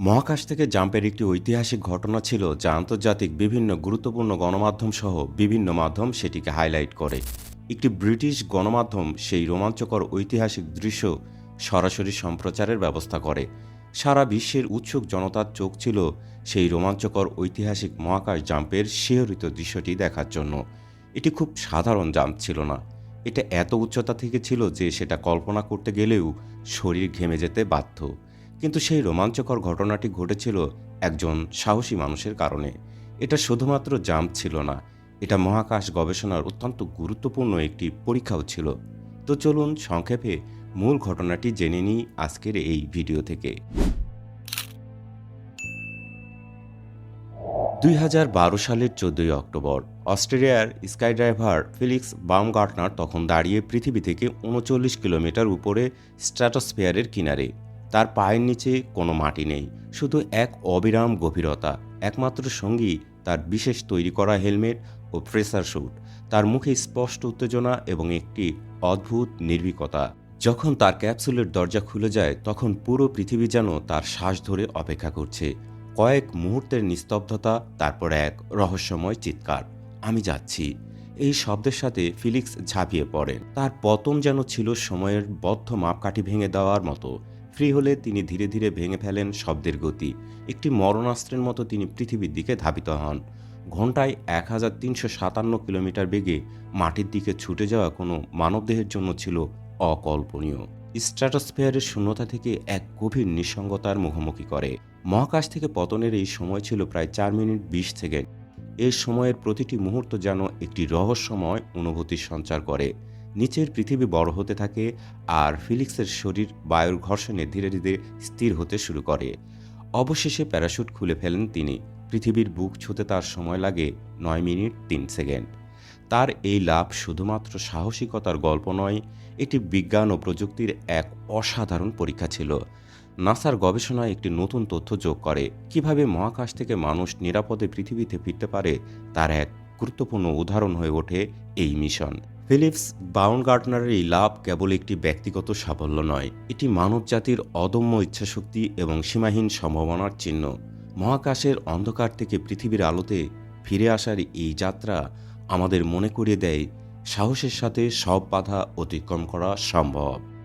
মহাকাশ থেকে জাম্পের একটি ঐতিহাসিক ঘটনা ছিল যা আন্তর্জাতিক বিভিন্ন গুরুত্বপূর্ণ গণমাধ্যম সহ বিভিন্ন মাধ্যম সেটিকে হাইলাইট করে। একটি ব্রিটিশ গণমাধ্যম সেই রোমাঞ্চকর ঐতিহাসিক দৃশ্য সরাসরি সম্প্রচারের ব্যবস্থা করে। সারা বিশ্বের উৎসুক জনতার চোখ ছিল সেই রোমাঞ্চকর ঐতিহাসিক মহাকাশ জাম্পের শিহরিত দৃশ্যটি দেখার জন্য। এটি খুব সাধারণ জাম্প ছিল না। এটা এত উচ্চতা থেকে ছিল যে সেটা কল্পনা করতে গেলেও শরীর ঘেমে যেতে বাধ্য। কিন্তু সেই রোমাঞ্চকর ঘটনাটি ঘটেছিল একজন সাহসী মানুষের কারণে। এটা শুধুমাত্র জাম্প ছিল না, এটা মহাকাশ গবেষণার অত্যন্ত গুরুত্বপূর্ণ একটি পরীক্ষাও ছিল। তো চলুন সংক্ষেপে মূল ঘটনাটি জেনে নিই আজকের এই ভিডিও থেকে। দুই হাজার বারো সালের চোদ্দই অক্টোবর, অস্ট্রেলিয়ার স্কাইড্রাইভার ফিলিক্স বামগার্টনার তখন দাঁড়িয়ে পৃথিবী থেকে উনচল্লিশ কিলোমিটার উপরে স্ট্র্যাটোস্ফিয়ারের কিনারে। তার পায়ের নিচে কোনো মাটি নেই, শুধু এক অবিরাম গভীরতা, একমাত্র সঙ্গী তার বিশেষ তৈরি করা হেলমেট ও প্রেসার স্যুট। তার মুখে স্পষ্ট উত্তেজনা এবং একটি অদ্ভুত নির্ভীকতা। যখন তার ক্যাপসুলের দরজা খুলে যায়, তখন পুরো পৃথিবী যেন তার শ্বাস ধরে অপেক্ষা করছে। কয়েক মুহূর্তের নিস্তব্ধতা, তারপর এক রহস্যময় চিৎকার। আমি যাচ্ছি। এই শব্দের সাথে ফিলিক্স ঝাঁপিয়ে পড়েন তার পতন যেন ছিল সময়ের বদ্ধ মাপকাঠি ভেঙে দেওয়ার মতো। ফ্রি হলে তিনি ধীরে ধীরে ভেঙে ফেলেন শব্দের গতি। একটি মরণাস্ত্রের মতো তিনি পৃথিবীর দিকে ধাবিত হন। ঘন্টায় এক হাজার তিনশো সাতান্ন কিলোমিটার বেগে মাটির দিকে ছুটে যাওয়া কোনো মানবদেহের জন্য ছিল অকল্পনীয়। স্ট্র্যাটোস্ফিয়ারের শূন্যতা থেকে এক গভীর নিঃসঙ্গতার মুখোমুখি করে। মহাকাশ থেকে পতনের এই সময় ছিল প্রায় চার মিনিট বিশ সেকেন্ড। এ সময়ের প্রতিটি মুহূর্ত যেন একটি রহস্যময় অনুভূতির সঞ্চার করে। নিচের পৃথিবী বড় হতে থাকে আর ফিলিক্সের শরীর বায়ুর ঘর্ষণে ধীরে ধীরে স্থির হতে শুরু করে। অবশেষে প্যারাশুট খুলে ফেলেন তিনি। পৃথিবীর বুক ছুতে তার সময় লাগে নয় মিনিট তিন সেকেন্ড। তার এই লাভ শুধুমাত্র সাহসিকতার গল্প নয়, এটি বিজ্ঞান ও প্রযুক্তির এক অসাধারণ পরীক্ষা ছিল। নাসার গবেষণায় একটি নতুন তথ্য যোগ করে কীভাবে মহাকাশ থেকে মানুষ নিরাপদে পৃথিবীতে ফিরতে পারে তার এক গুরুত্বপূর্ণ উদাহরণ হয়ে ওঠে এই মিশন। ফিলিপস বাউনগার্টনারের এই লাভ কেবল একটি ব্যক্তিগত সাফল্য নয়, এটি মানবজাতির অদম্য ইচ্ছাশক্তি এবং সীমাহীন সম্ভাবনার চিহ্ন। মহাকাশের অন্ধকার থেকে পৃথিবীর আলোতে ফিরে আসার এই যাত্রা আমাদের মনে করিয়ে দেয় সাহসের সাথে সব বাধা অতিক্রম করা সম্ভব।